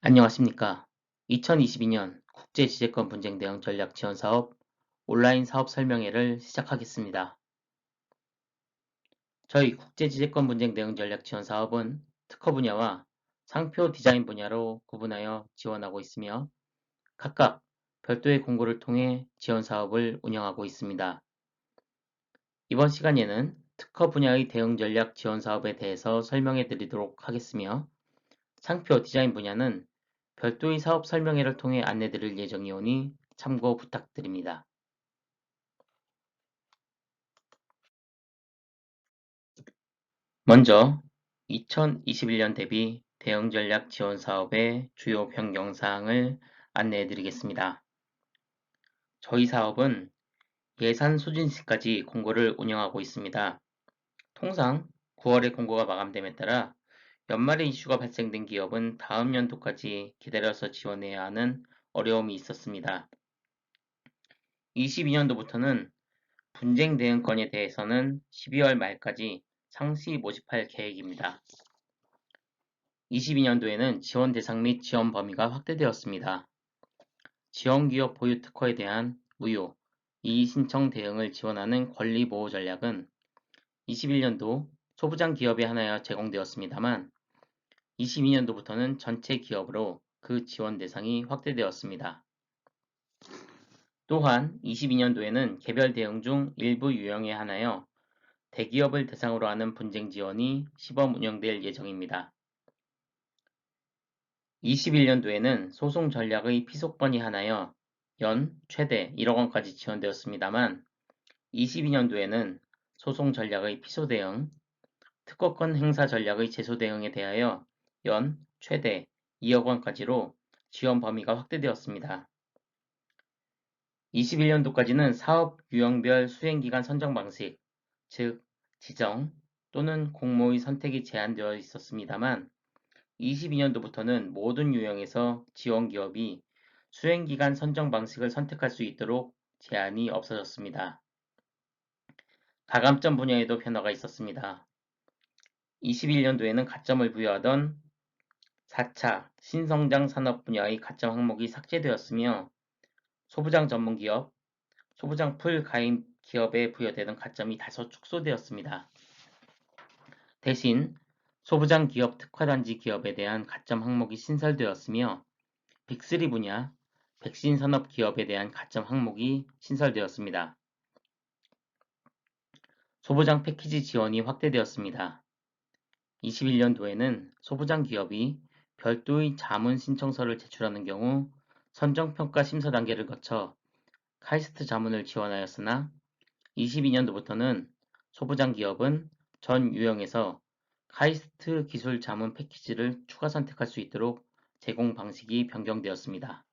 안녕하십니까. 2022년 국제지재권 분쟁 대응 전략 지원 사업 온라인 사업 설명회를 시작하겠습니다. 저희 국제지재권 분쟁 대응 전략 지원 사업은 특허 분야와 상표 디자인 분야로 구분하여 지원하고 있으며 각각 별도의 공고를 통해 지원 사업을 운영하고 있습니다. 이번 시간에는 특허 분야의 대응 전략 지원 사업에 대해서 설명해 드리도록 하겠으며 상표 디자인 분야는 별도의 사업 설명회를 통해 안내 드릴 예정이오니 참고 부탁드립니다. 먼저 2021년 대비 대응 전략 지원 사업의 주요 변경 사항을 안내해 드리겠습니다. 저희 사업은 예산 소진 시까지 공고를 운영하고 있습니다. 통상 9월에 공고가 마감됨에 따라 연말에 이슈가 발생된 기업은 다음 연도까지 기다려서 지원해야 하는 어려움이 있었습니다. 22년도부터는 분쟁 대응 건에 대해서는 12월 말까지 상시 모집할 계획입니다. 22년도에는 지원 대상 및 지원 범위가 확대되었습니다. 지원 기업 보유 특허에 대한 무효, 이의신청 대응을 지원하는 권리보호 전략은 21년도 소부장 기업에 하나여 제공되었습니다만 22년도부터는 전체 기업으로 그 지원 대상이 확대되었습니다. 또한 22년도에는 개별 대응 중 일부 유형에 하나여 대기업을 대상으로 하는 분쟁 지원이 시범 운영될 예정입니다. 21년도에는 소송 전략의 피속번이 하나여 연 최대 1억 원까지 지원되었습니다만 22년도에는 소송 전략의 피소 대응, 특허권 행사 전략의 제소 대응에 대하여 연 최대 2억 원까지로 지원 범위가 확대되었습니다. 21년도까지는 사업 유형별 수행기간 선정 방식, 즉 지정 또는 공모의 선택이 제한되어 있었습니다만 22년도부터는 모든 유형에서 지원 기업이 수행기간 선정 방식을 선택할 수 있도록 제한이 없어졌습니다. 가감점 분야에도 변화가 있었습니다. 21년도에는 가점을 부여하던 4차 신성장 산업 분야의 가점 항목이 삭제되었으며 소부장 전문기업, 소부장 풀 가입 기업에 부여되던 가점이 다소 축소되었습니다. 대신 소부장 기업 특화단지 기업에 대한 가점 항목이 신설되었으며 빅3 분야, 백신 산업 기업에 대한 가점 항목이 신설되었습니다. 소부장 패키지 지원이 확대되었습니다. 21년도에는 소부장 기업이 별도의 자문 신청서를 제출하는 경우 선정평가 심사 단계를 거쳐 카이스트 자문을 지원하였으나 22년도부터는 소부장 기업은 전 유형에서 카이스트 기술 자문 패키지를 추가 선택할 수 있도록 제공 방식이 변경되었습니다.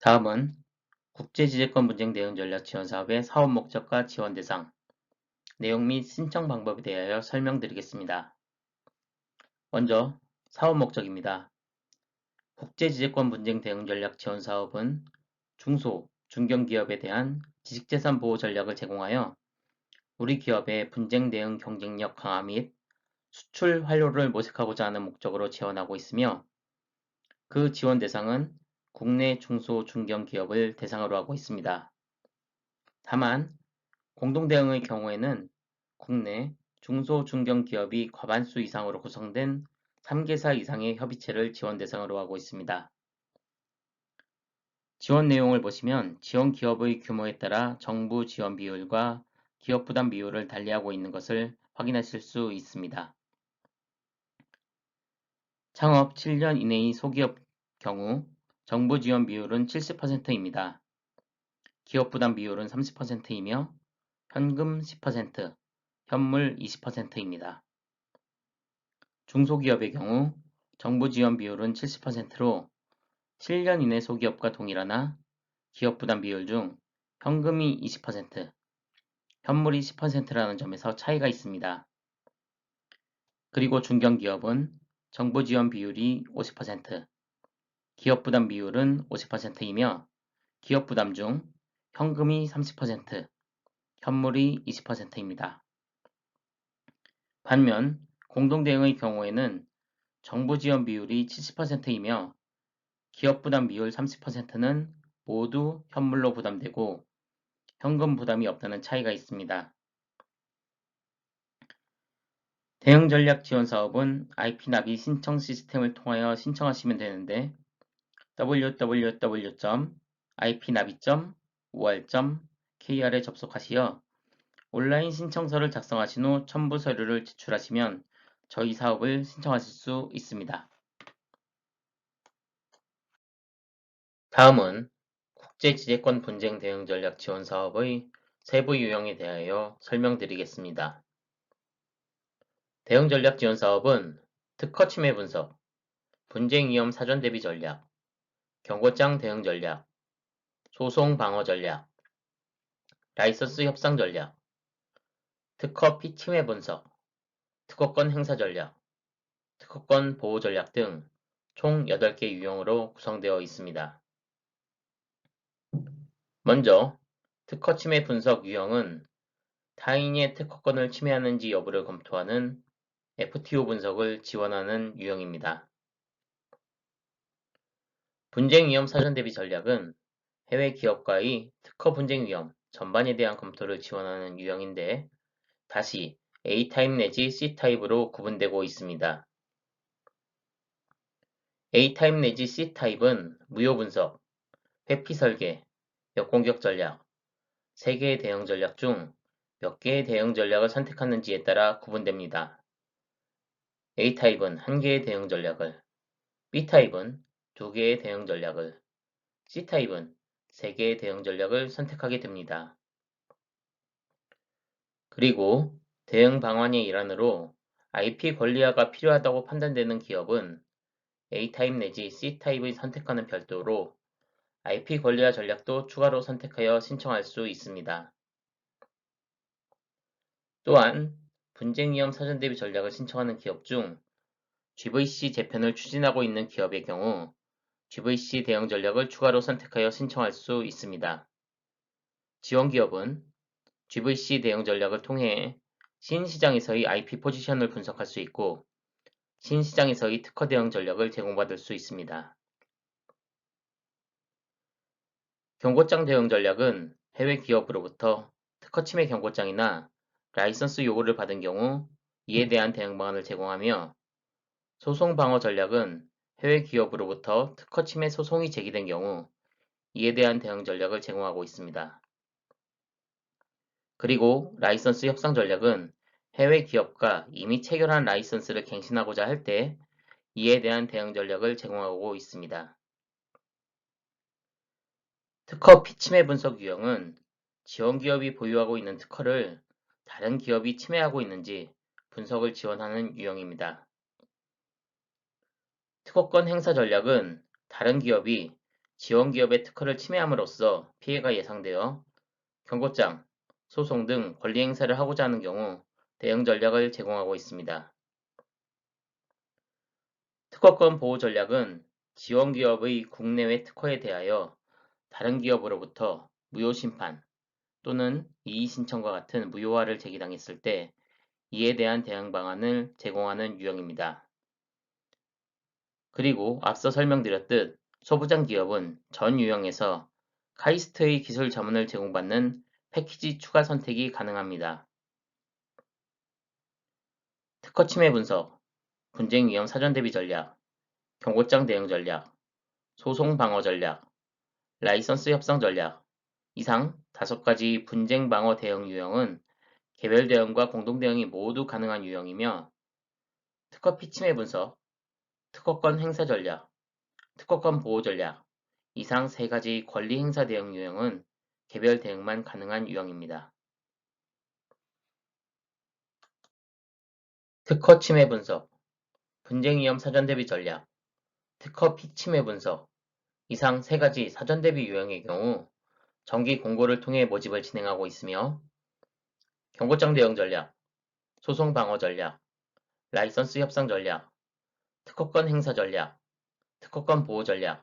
다음은 국제지재권 분쟁 대응 전략 지원 사업의 사업 목적과 지원 대상, 내용 및 신청 방법에 대하여 설명드리겠습니다. 먼저 사업 목적입니다. 국제지재권 분쟁 대응 전략 지원 사업은 중소, 중견기업에 대한 지식재산 보호 전략을 제공하여 우리 기업의 분쟁 대응 경쟁력 강화 및 수출 활로를 모색하고자 하는 목적으로 지원하고 있으며 그 지원 대상은 국내 중소 중견 기업을 대상으로 하고 있습니다. 다만 공동대응의 경우에는 국내 중소 중견기업이 과반수 이상으로 구성된 3개사 이상의 협의체를 지원 대상으로 하고 있습니다. 지원 내용을 보시면 지원 기업의 규모에 따라 정부 지원 비율과 기업 부담 비율을 달리하고 있는 것을 확인하실 수 있습니다. 창업 7년 이내의 소기업 경우 정부 지원 비율은 70%입니다. 기업 부담 비율은 30%이며 현금 10%, 현물 20%입니다. 중소기업의 경우 정부 지원 비율은 70%로 7년 이내 소기업과 동일하나 기업 부담 비율 중 현금이 20%, 현물이 10%라는 점에서 차이가 있습니다. 그리고 중견기업은 정부 지원 비율이 50%, 기업 부담 비율은 50%이며 기업 부담 중 현금이 30%, 현물이 20%입니다. 반면 공동 대응의 경우에는 정부 지원 비율이 70%이며 기업 부담 비율 30%는 모두 현물로 부담되고 현금 부담이 없다는 차이가 있습니다. 대응 전략 지원 사업은 IP 나비 신청 시스템을 통하여 신청하시면 되는데 www.ipnavi.ol.kr에 접속하시어 온라인 신청서를 작성하신 후 첨부 서류를 제출하시면 저희 사업을 신청하실 수 있습니다. 다음은 국제지재권 분쟁 대응 전략 지원 사업의 세부 유형에 대하여 설명드리겠습니다. 대응 전략 지원 사업은 특허 침해 분석, 분쟁 위험 사전 대비 전략, 경고장 대응 전략, 소송 방어 전략, 라이선스 협상 전략, 특허 피침해 분석, 특허권 행사 전략, 특허권 보호 전략 등 총 8개 유형으로 구성되어 있습니다. 먼저 특허 침해 분석 유형은 타인의 특허권을 침해하는지 여부를 검토하는 FTO 분석을 지원하는 유형입니다. 분쟁 위험 사전 대비 전략은 해외 기업과의 특허 분쟁 위험 전반에 대한 검토를 지원하는 유형인데 다시 A타입 내지 C타입으로 구분되고 있습니다. A타입 내지 C타입은 무효 분석, 회피 설계, 역공격 전략, 3개의 대응 전략 중 몇 개의 대응 전략을 선택하는지에 따라 구분됩니다. A타입은 1개의 대응 전략을, B타입은 2개의 대응 전략을, C타입은 3개의 대응 전략을 선택하게 됩니다. 그리고 대응 방안의 일환으로 IP 권리화가 필요하다고 판단되는 기업은 A타입 내지 C타입의 선택과는 별도로 IP 권리화 전략도 추가로 선택하여 신청할 수 있습니다. 또한 분쟁 위험 사전 대비 전략을 신청하는 기업 중 GVC 재편을 추진하고 있는 기업의 경우 GVC 대응 전략을 추가로 선택하여 신청할 수 있습니다. 지원 기업은 GVC 대응 전략을 통해 신시장에서의 IP 포지션을 분석할 수 있고 신시장에서의 특허 대응 전략을 제공받을 수 있습니다. 경고장 대응 전략은 해외 기업으로부터 특허 침해 경고장이나 라이선스 요구를 받은 경우 이에 대한 대응 방안을 제공하며 소송 방어 전략은 해외 기업으로부터 특허 침해 소송이 제기된 경우 이에 대한 대응 전략을 제공하고 있습니다. 그리고 라이선스 협상 전략은 해외 기업과 이미 체결한 라이선스를 갱신하고자 할 때 이에 대한 대응 전략을 제공하고 있습니다. 특허 피침해 분석 유형은 지원 기업이 보유하고 있는 특허를 다른 기업이 침해하고 있는지 분석을 지원하는 유형입니다. 특허권 행사 전략은 다른 기업이 지원 기업의 특허를 침해함으로써 피해가 예상되어 경고장, 소송 등 권리 행사를 하고자 하는 경우 대응 전략을 제공하고 있습니다. 특허권 보호 전략은 지원 기업의 국내외 특허에 대하여 다른 기업으로부터 무효 심판 또는 이의 신청과 같은 무효화를 제기당했을 때 이에 대한 대응 방안을 제공하는 유형입니다. 그리고 앞서 설명드렸듯 소부장 기업은 전 유형에서 카이스트의 기술 자문을 제공받는 패키지 추가 선택이 가능합니다. 특허 침해 분석, 분쟁 위험 사전 대비 전략, 경고장 대응 전략, 소송 방어 전략, 라이선스 협상 전략 이상 다섯 가지 분쟁 방어 대응 유형은 개별 대응과 공동 대응이 모두 가능한 유형이며 특허 피침해 분석, 특허권 행사 전략, 특허권 보호 전략 이상 세 가지 권리 행사 대응 유형은 개별 대응만 가능한 유형입니다. 특허 침해 분석, 분쟁 위험 사전 대비 전략, 특허 피침해 분석 이상 세 가지 사전 대비 유형의 경우 정기 공고를 통해 모집을 진행하고 있으며 경고장 대응 전략, 소송 방어 전략, 라이선스 협상 전략, 특허권 행사 전략, 특허권 보호 전략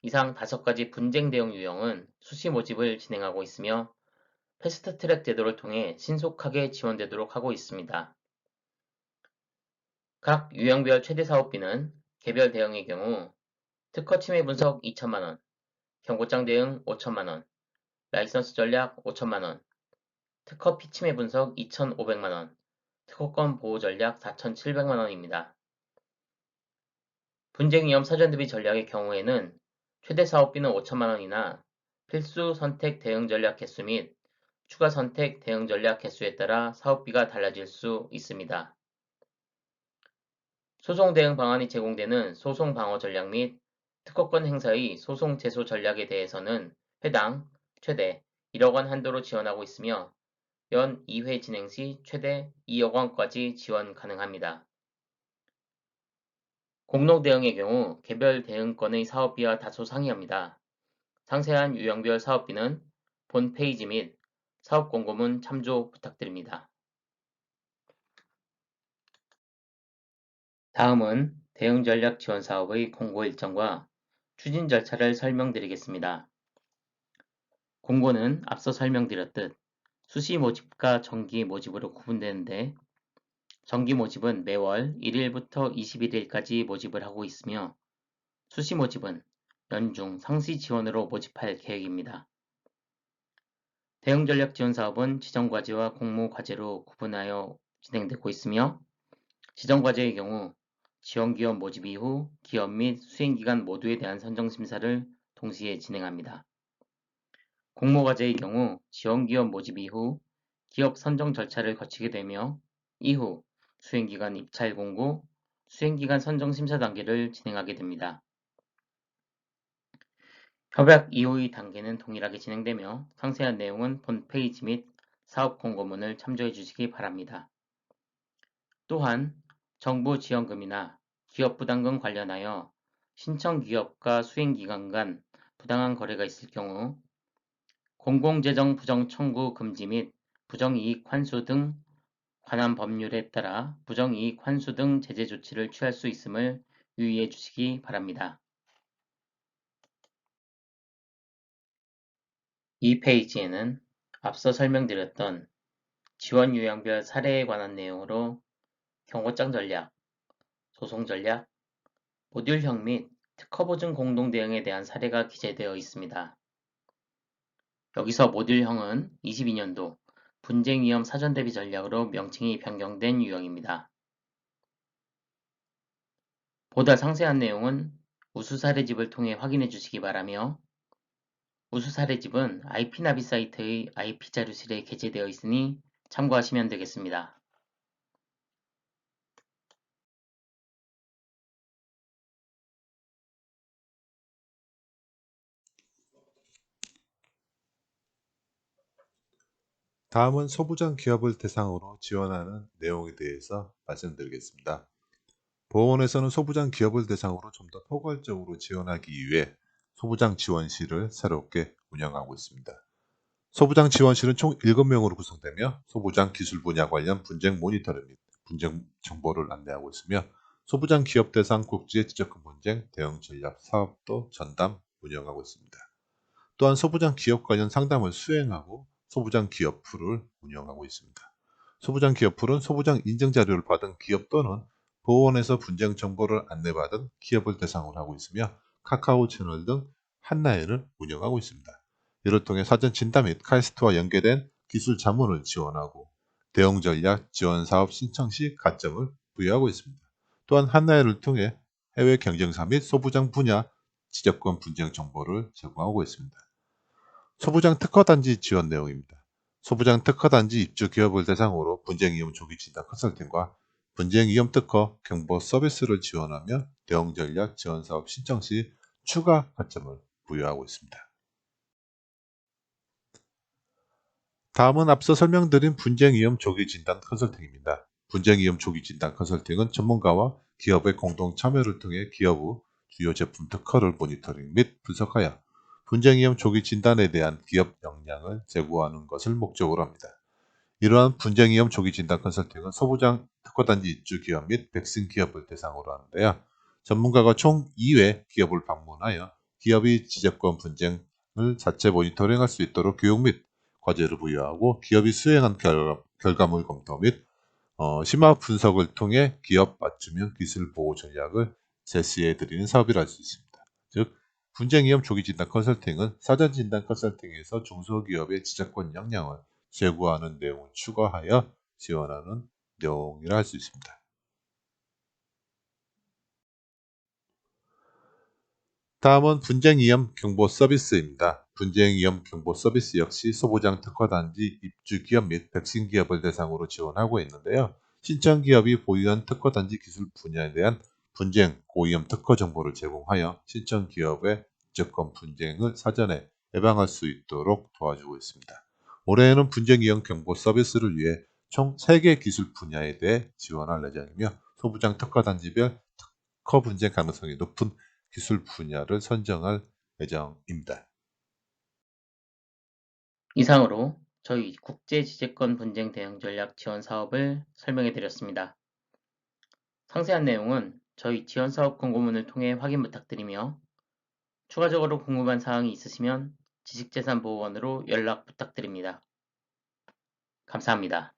이상 다섯 가지 분쟁 대응 유형은 수시 모집을 진행하고 있으며 패스트 트랙 제도를 통해 신속하게 지원되도록 하고 있습니다. 각 유형별 최대 사업비는 개별 대응의 경우 특허 침해 분석 2천만원, 경고장 대응 5천만원, 라이선스 전략 5천만원, 특허 피침해 분석 2,500만원, 특허권 보호 전략 4,700만원입니다. 분쟁 위험 사전 대비 전략의 경우에는 최대 사업비는 5천만 원이나 필수 선택 대응 전략 개수 및 추가 선택 대응 전략 개수에 따라 사업비가 달라질 수 있습니다. 소송 대응 방안이 제공되는 소송 방어 전략 및 특허권 행사의 소송 제소 전략에 대해서는 회당 최대 1억 원 한도로 지원하고 있으며 연 2회 진행 시 최대 2억 원까지 지원 가능합니다. 공로 대응의 경우 개별 대응권의 사업비와 다소 상이합니다. 상세한 유형별 사업비는 본 페이지 및 사업 공고문 참조 부탁드립니다. 다음은 대응 전략 지원 사업의 공고 일정과 추진 절차를 설명드리겠습니다. 공고는 앞서 설명드렸듯 수시 모집과 정기 모집으로 구분되는데 정기 모집은 매월 1일부터 21일까지 모집을 하고 있으며 수시 모집은 연중 상시 지원으로 모집할 계획입니다. 대응 전략 지원 사업은 지정 과제와 공모 과제로 구분하여 진행되고 있으며 지정 과제의 경우 지원 기업 모집 이후 기업 및 수행기관 모두에 대한 선정 심사를 동시에 진행합니다. 공모 과제의 경우 지원 기업 모집 이후 기업 선정 절차를 거치게 되며 이후 수행기관 입찰 공고, 수행기관 선정 심사 단계를 진행하게 됩니다. 협약 이후의 단계는 동일하게 진행되며 상세한 내용은 본 페이지 및 사업 공고문을 참조해 주시기 바랍니다. 또한 정부 지원금이나 기업 부담금 관련하여 신청 기업과 수행기관 간 부당한 거래가 있을 경우 공공재정 부정 청구 금지 및 부정이익 환수 등 관한 법률에 따라 부정이익 환수 등 제재 조치를 취할 수 있음을 유의해 주시기 바랍니다. 이 페이지에는 앞서 설명드렸던 지원 유형별 사례에 관한 내용으로 경고장 전략, 소송 전략, 모듈형 및 특허 보증 공동 대응에 대한 사례가 기재되어 있습니다. 여기서 모듈형은 22년도 분쟁 위험 사전 대비 전략으로 명칭이 변경된 유형입니다. 보다 상세한 내용은 우수 사례집을 통해 확인해 주시기 바라며 우수 사례집은 IP나비 사이트의 IP자료실에 게재되어 있으니 참고하시면 되겠습니다. 다음은 소부장 기업을 대상으로 지원하는 내용에 대해서 말씀드리겠습니다. 보험원에서는 소부장 기업을 대상으로 좀 더 포괄적으로 지원하기 위해 소부장 지원실을 새롭게 운영하고 있습니다. 소부장 지원실은 총 7명으로 구성되며 소부장 기술 분야 관련 분쟁 모니터링 및 분쟁 정보를 안내하고 있으며 소부장 기업 대상 국제 지적금 분쟁 대응 전략 사업도 전담 운영하고 있습니다. 또한 소부장 기업 관련 상담을 수행하고 소부장 기업풀을 운영하고 있습니다. 소부장 기업풀은 소부장 인증 자료를 받은 기업 또는 보원에서 분쟁 정보를 안내받은 기업을 대상으로 하고 있으며 카카오 채널 등 한나인을 운영하고 있습니다. 이를 통해 사전 진단 및 카이스트와 연계된 기술 자문을 지원하고 대응 전략 지원 사업 신청 시 가점을 부여하고 있습니다. 또한 한나인을 통해 해외 경쟁사 및 소부장 분야 지적권 분쟁 정보를 제공하고 있습니다. 소부장 특허단지 지원 내용입니다. 소부장 특허단지 입주 기업을 대상으로 분쟁위험 조기 진단 컨설팅과 분쟁위험 특허 경보 서비스를 지원하며 대응 전략 지원 사업 신청 시 추가 가점을 부여하고 있습니다. 다음은 앞서 설명드린 분쟁위험 조기 진단 컨설팅입니다. 분쟁위험 조기 진단 컨설팅은 전문가와 기업의 공동 참여를 통해 기업 의 주요 제품 특허를 모니터링 및 분석하여 분쟁 위험 조기 진단에 대한 기업 역량을 제고하는 것을 목적으로 합니다. 이러한 분쟁 위험 조기 진단 컨설팅은 소부장 특허단지 입주 기업 및 백신 기업을 대상으로 하는데요. 전문가가 총 2회 기업을 방문하여 기업이 지적권 분쟁을 자체 모니터링할 수 있도록 교육 및 과제를 부여하고 기업이 수행한 결과, 결과물 검토 및 어, 심화 분석을 통해 기업 맞춤형 기술 보호 전략을 제시해 드리는 사업이라 할 수 있습니다. 즉 분쟁 위험 조기 진단 컨설팅은 사전 진단 컨설팅에서 중소기업의 지적권 역량을 제고하는 내용을 추가하여 지원하는 내용이라 할 수 있습니다. 다음은 분쟁 위험 경보 서비스입니다. 분쟁 위험 경보 서비스 역시 소부장 특화단지 입주 기업 및 백신 기업을 대상으로 지원하고 있는데요. 신청 기업이 보유한 특화단지 기술 분야에 대한 분쟁 고위험 특허 정보를 제공하여 신청 기업의 지적권 분쟁을 사전에 예방할 수 있도록 도와주고 있습니다. 올해에는 분쟁 위험 경보 서비스를 위해 총 3개 기술 분야에 대해 지원할 예정이며 소부장 특화단지별 특허 분쟁 가능성이 높은 기술 분야를 선정할 예정입니다. 이상으로 저희 국제 지재권 분쟁 대응 전략 지원 사업을 설명해 드렸습니다. 상세한 내용은 저희 지원 사업 공고문을 통해 확인 부탁드리며 추가적으로 궁금한 사항이 있으시면 지식재산보호원으로 연락 부탁드립니다. 감사합니다.